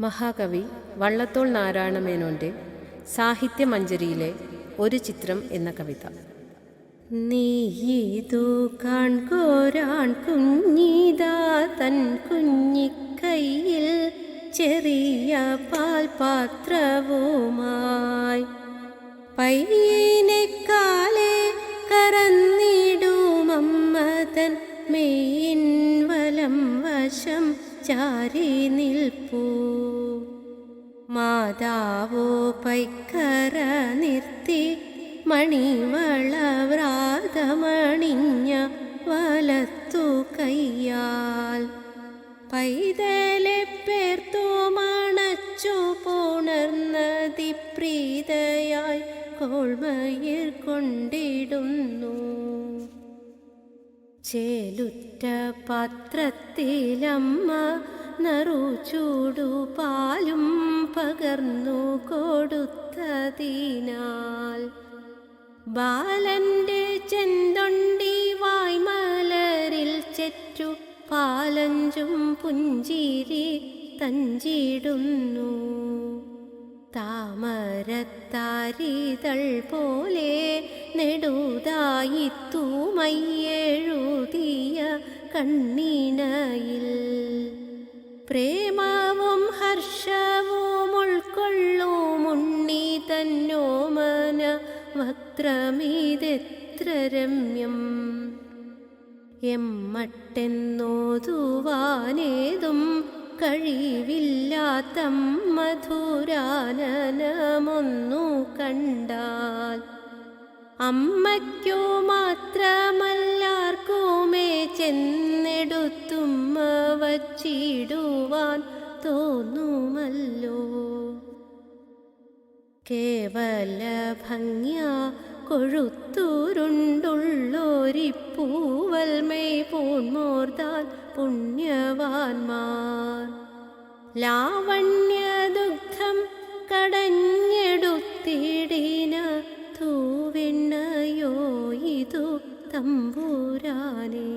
മഹാകവി വള്ളത്തോൾ നാരായണമേനോന്റെ സാഹിത്യമഞ്ജരിയിലെ ഒരു ചിത്രം എന്ന കവിത. നീയിതു കാൺകോരാൺ കുഞ്ഞിതാ തൻ കുഞ്ഞിക്കൈയിൽ ചെറിയ പാൽപാത്രവുമായി. പയ്യനെക്കാലെ കറന്നിടുമമ്മ തൻ മെയിൻ വശം ചാരി നിൽപ്പൂ. മാതാവോ പൈക്കര നിർത്തി മണിവളവ്രാതമണിഞ്ഞ വലത്തു കയ്യാൽ. പൈതലെ പേർത്തു മണച്ചു പോണർന്നതി പ്രീതയായി കോൾമയിൽ കൊണ്ടിടുന്നു. ചേലുറ്റ പാത്രത്തിലമ്മ നറുചൂടു പാലും പകർന്നു കൊടുത്തതിനാൽ. ബാലന്റെ ചെന്തൊണ്ടി വായ്മലരിൽ ചെറ്റു പാലഞ്ചും പുഞ്ചിരി തഞ്ചിടുന്നു. താമരത്താരിതൾ പോലെ നെടുതായി തൂമയ്യെഴുതിയ കണ്ണിണയിൽ പ്രേമവും ഹർഷവും മുണ്ണിതന്നോ മന വക്രമീതെത്ര രമ്യം എമ്മട്ടെന്നോതുവാനേതും കഴിവില്ലാത്ത മധുരാനനമൊന്നു കണ്ടാൽ അമ്മയ്ക്കോ മാത്രമല്ലാർക്കുമേ ചെന്നെടുത്തും വച്ചിടുവാൻ തോന്നുമല്ലോ. കേവല ഭംഗ്യ കൊഴുത്തൂരുണ്ടുള്ളോരിപ്പൂവൽമേ പൂൺമോർത്താൽ പുണ്യവാന്മാർ ദുഃഖം കടഞ്ഞെടുത്തിടിന തൂവിണ്ണയോ ഇതു തമ്പൂരാനേ.